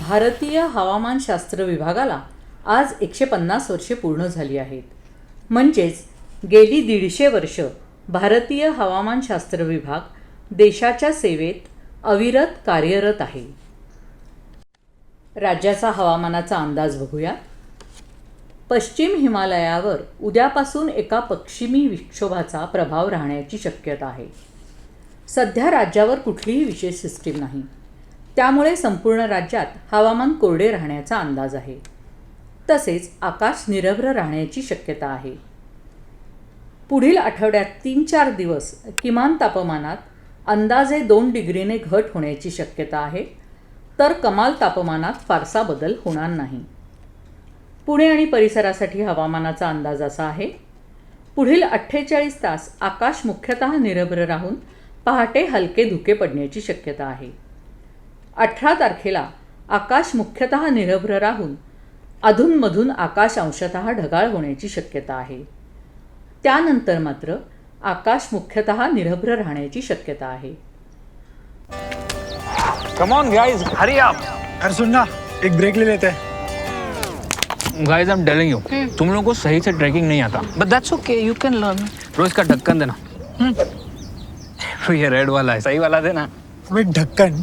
भारतीय हवामानशास्त्र विभागाला आज एकशे पन्नास वर्षे पूर्ण झाली आहेत. म्हणजेच गेली दीडशे वर्ष भारतीय हवामानशास्त्र विभाग देशाच्या सेवेत अविरत कार्यरत आहे. राज्याचा हवामानाचा अंदाज बघूया. पश्चिम हिमालयावर उद्यापासून एका पश्चिमी विक्षोभाचा प्रभाव राहण्याची शक्यता आहे. सध्या राज्यावर कुठलीही विशेष सिस्टीम नाही. त्यामुळे संपूर्ण राज्यात हवामान कोरडे राहण्याचा अंदाज आहे. तसेच आकाश निरभ्र राहण्याची शक्यता आहे. पुढील आठवड्यात तीन चार दिवस किमान तापमानात अंदाजे दोन डिग्रीने घट होण्याची शक्यता आहे. तर कमाल तापमानात फारसा बदल होणार नाही. पुणे आणि परिसरासाठी हवामानाचा अंदाज असा आहे. पुढील अठ्ठेचाळीस तास आकाश मुख्यतः निरभ्र राहून पहाटे हलके धुके पडण्याची शक्यता आहे. अठरा तारखेला आकाश मुख्यतः निरभ्र राहून अधूनमधून आकाश अंशतः ढगाळ होण्याची शक्यता आहे. त्यानंतर मात्र आकाश मुख्यतः निरभ्र राहण्याची शक्यता आहे. कम ऑन गाइस हरी आप अरे सुन ना एक ब्रेक ले लेते. हैं guys I am telling you तुम लोगों को सही से ट्रैकिंग नहीं आता. But that's okay, you can learn. रोज का ढक्कन देना. ये रेड वाला है सही वाला देना. ढक्कन